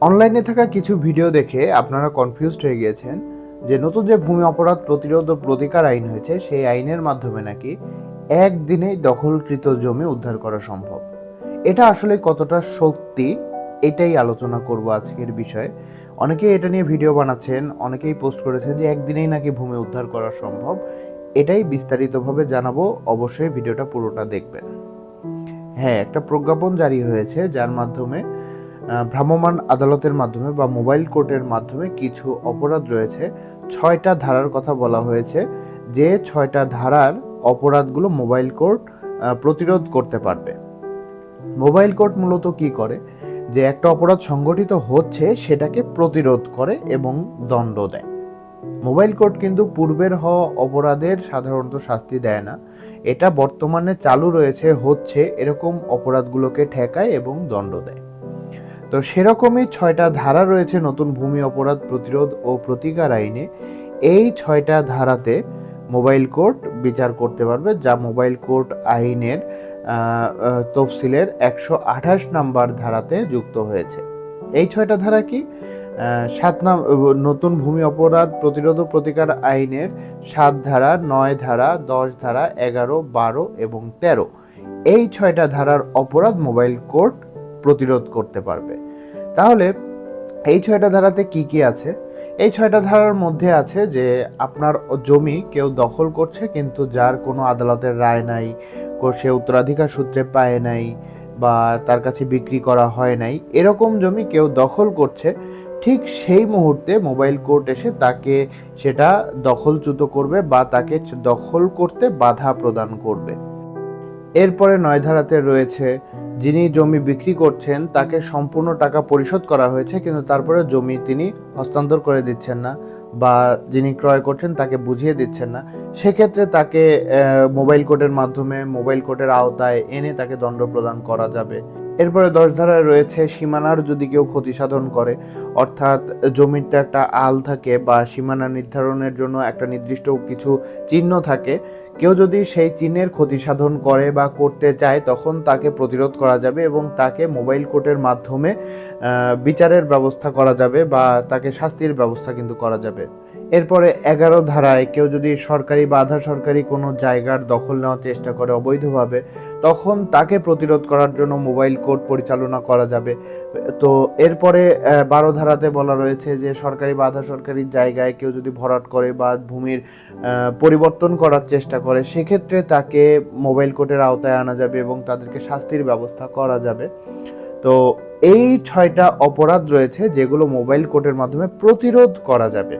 অনলাইনে থাকা কিছু ভিডিও দেখে আপনারা কনফিউজড হয়ে গিয়েছেন যে নতুন যে ভূমি অপরাধ প্রতিরোধ ও প্রতিকার আইন হয়েছে, সেই আইনের মাধ্যমে নাকি একদিনেই দখলকৃত জমি উদ্ধার করা সম্ভব? এটা আসলে কতটা সত্যি? এটাই আলোচনা করব আজকের বিষয়ে। অনেকেই এটা নিয়ে ভিডিও বানাচ্ছেন, অনেকেই পোস্ট করেছেন যে একদিনেই নাকি ভূমি উদ্ধার করা সম্ভব। এটাই বিস্তারিতভাবে জানাব, অবশ্যই ভিডিওটা পুরোটা দেখবেন। হ্যাঁ একটা প্রজ্ঞাপন জারি হয়েছে, যার মাধ্যমে ভ্রাম্যমাণ আদালতের মাধ্যমে বা মোবাইল কোর্টের মাধ্যমে কিছু অপরাধ রয়েছে। ছয়টা ধারার কথা বলা হয়েছে। যে ছয়টা ধারার অপরাধগুলো মোবাইল কোর্ট প্রতিরোধ করতে পারবে। মোবাইল কোর্ট মূলত কি করে? যে একটা অপরাধ সংগঠিত হচ্ছে, সেটাকে প্রতিরোধ করে এবং দণ্ড দেয়। মোবাইল কোর্ট কিন্তু পূর্বের হওয়া অপরাধের সাধারণত শাস্তি দেয় না। এটা বর্তমানে চালু রয়েছে, হচ্ছে এরকম অপরাধগুলোকে ঠেকায় এবং দণ্ড দেয়। তো সেরকমই ছয়টা ধারা রয়েছে নতুন ভূমি অপরাধ প্রতিরোধ ও প্রতিকার আইনে। এই ছয়টা ধারাতে মোবাইল কোর্ট বিচার করতে পারবে, যা মোবাইল কোর্ট আইনের তফসিলের একশো আঠাশ নাম্বার ধারাতে যুক্ত হয়েছে। এই ছয়টা ধারা কি? সাত নাম নতুন ভূমি অপরাধ প্রতিরোধ ও প্রতিকার আইনের সাত ধারা, নয় ধারা, দশ ধারা, এগারো, বারো এবং তেরো। এই ছয়টা ধারার অপরাধ মোবাইল কোর্ট প্রতিরোধ করতে পারবে। তাহলে এই ছয়টা ধারাতে কি কি আছে? এই ছয়টা ধারার মধ্যে আছে যে আপনার জমি কেউ দখল করছে, কিন্তু যার কোনো আদালতের রায় নাই সে উত্তরাধিকার সূত্রে পায় নাই বা তার কাছে বিক্রি করা হয় নাই, এরকম জমি কেউ দখল করছে, ঠিক সেই মুহূর্তে মোবাইল কোর্ট এসে তাকে সেটা দখলচ্যুত করবে বা তাকে দখল করতে বাধা প্রদান করবে। এরপরে নয় ধারাতে রয়েছে, যিনি জমি বিক্রি করছেন, তাকে সম্পূর্ণ টাকা পরিশোধ করা হয়েছে, কিন্তু তারপরে জমি তিনি হস্তান্তর করে দিচ্ছেন না বা যিনি ক্রয় করছেন, তাকে বুঝিয়ে দিচ্ছেন না। সেক্ষেত্রে তাকে মোবাইল কোর্টের মাধ্যমে, মোবাইল কোর্টের আওতায় এনে তাকে দণ্ড প্রদান করা যাবে। এরপরে দশ ধারায় রয়েছে, সীমানার যদি কেউ ক্ষতি সাধন করে, অর্থাৎ জমিতে একটা আল থাকে বা সীমানা নির্ধারণের জন্য একটা নির্দিষ্ট কিছু চিহ্ন থাকে কেউ যদি সেই চিহ্নের ক্ষতি সাধন করে বা করতে চায়, তখন তাকে প্রতিরোধ করা যাবে এবং তাকে মোবাইল কোর্টের মাধ্যমে বিচারের ব্যবস্থা করা যাবে বা তাকে শাস্তির ব্যবস্থা কিন্তু করা যাবে। এরপরে এগারো ধারায় কেউ যদি সরকারি বা আধা সরকারি কোনো জায়গার দখল নেওয়ার চেষ্টা করে অবৈধভাবে তখন তাকে প্রতিরোধ করার জন্য মোবাইল কোর্ট পরিচালনা করা যাবে। তো এরপরে বারো ধারাতে বলা রয়েছে যে সরকারি বা আধা সরকারি জায়গায় কেউ যদি ভরাট করে বা ভূমির পরিবর্তন করার চেষ্টা করে, সেক্ষেত্রে তাকে মোবাইল কোর্টের আওতায় আনা যাবে এবং তাদেরকে শাস্তির ব্যবস্থা করা যাবে। তো এই ছয়টা অপরাধ রয়েছে যেগুলো মোবাইল কোর্টের মাধ্যমে প্রতিরোধ করা যাবে।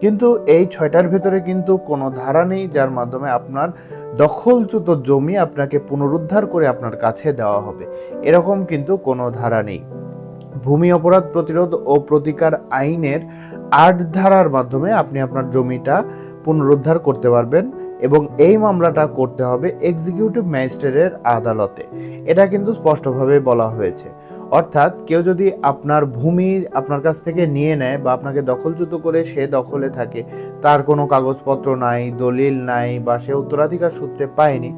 কিন্তু এই ছয়টার ভেতরে কিন্তু কোনো ধারা নেই, যার মাধ্যমে আপনার দখলচ্যুত জমি আপনাকে পুনরুদ্ধার করে আপনার কাছে দেওয়া হবে। এরকম কিন্তু কোনো ধারা নেই। ভূমি অপরাধ প্রতিরোধ ও প্রতিকার আইনের আট ধারার মাধ্যমে আপনি আপনার জমিটা পুনরুদ্ধার করতে পারবেন এবং এই মামলাটা করতে হবে এক্সিকিউটিভ ম্যাজিস্ট্রেটের আদালতে। এটা কিন্তু স্পষ্টভাবে বলা হয়েছে। অর্থাৎ কেউ যদি আপনার ভূমি আপনার কাছ থেকে নিয়ে নেয় বা আপনাকে দখলচ্যুত করে সে দখলে থাকে, তার কোনো কাগজপত্র নাই, দলিল নাই বা সে উত্তরাধিকার সূত্রে পায়নি,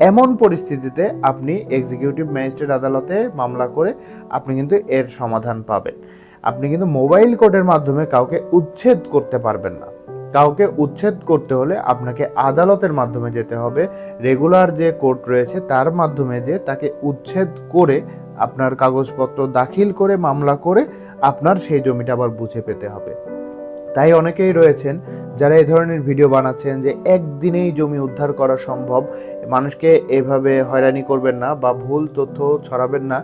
এমন পরিস্থিতিতে আপনি এক্সিকিউটিভ ম্যাজিস্ট্রেট আদালতে মামলা করে আপনি কিন্তু এর সমাধান পাবেন। আপনি কিন্তু মোবাইল কোর্টের মাধ্যমে কাউকে উচ্ছেদ করতে পারবেন না। কাউকে উচ্ছেদ করতে হলে আপনাকে আদালতের মাধ্যমে যেতে হবে। রেগুলার যে কোর্ট রয়েছে তার মাধ্যমে যে তাকে উচ্ছেদ করে আপনার কাগজপত্র দাখিল করে, মামলা করে আপনার সেই জমিটা আবার বুঝে পেতে হবে। তাই অনেকেই রয়েছেন যারা এই ধরনের ভিডিও বানাচ্ছেন যে একদিনেই জমি উদ্ধার করা সম্ভব। মানুষকে এভাবে হয়রানি করবেন না বা ভুল তথ্য ছড়াবেন না।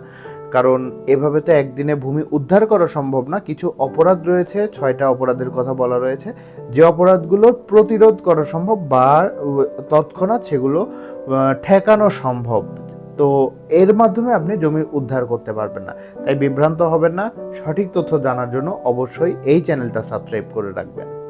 কারণ এভাবে তো একদিনে ভূমি উদ্ধার করা সম্ভব না, কিছু অপরাধ রয়েছে, ছয়টা অপরাধের কথা বলা রয়েছে। যে অপরাধগুলোর প্রতিরোধ করা সম্ভব বা তৎক্ষণাৎ সেগুলো ঠেকানো সম্ভব। তো এর মাধ্যমে আপনি জমির উদ্ধার করতে পারবেন না। তাই বিভ্রান্ত হবেন না। সঠিক তথ্য জানার জন্য অবশ্যই এই চ্যানেলটা সাবস্ক্রাইব করে রাখবেন।